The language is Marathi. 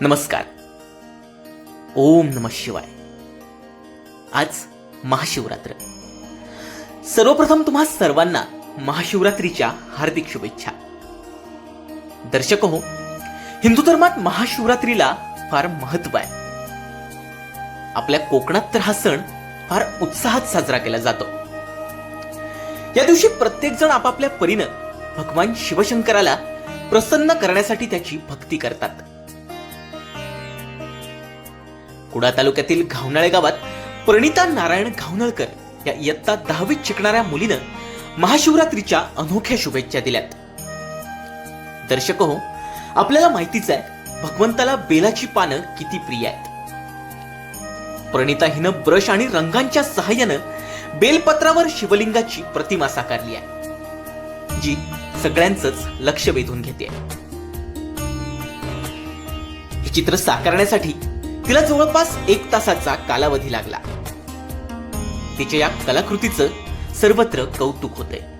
नमस्कार. ओम नम शिवाय. आज महाशिवरात्र. सर्वप्रथम तुम्हा सर्वांना महाशिवरात्रीच्या हार्दिक शुभेच्छा. दर्शक हो हिंदू धर्मात महाशिवरात्रीला फार महत्त्व आहे. आपल्या कोकणात तर हा सण फार उत्साहात साजरा केला जातो. या दिवशी प्रत्येक जण आपापल्या परीनं भगवान शिवशंकराला प्रसन्न करण्यासाठी त्याची भक्ती करतात. कुडा तालुक्यातील घावनाळे गावात प्रणिता नारायण घावनळकर या इयत्ता दहावीत शिकणाऱ्या मुलीनं महाशिवरात्रीच्या अनोख्या शुभेच्छा दिल्यात. दर्शक हो आपल्याला माहितीच आहे भगवंताला बेलाची पानं किती प्रिय आहेत. प्रणिता हिनं ब्रश आणि रंगांच्या सहाय्यानं बेलपत्रावर शिवलिंगाची प्रतिमा साकारली आहे जी सगळ्यांचंच लक्ष वेधून घेते. हे चित्र साकारण्यासाठी तिला जवळपास एक तासाचा कालावधी लागला. तिच्या या कलाकृतीचं सर्वत्र कौतुक होतंय.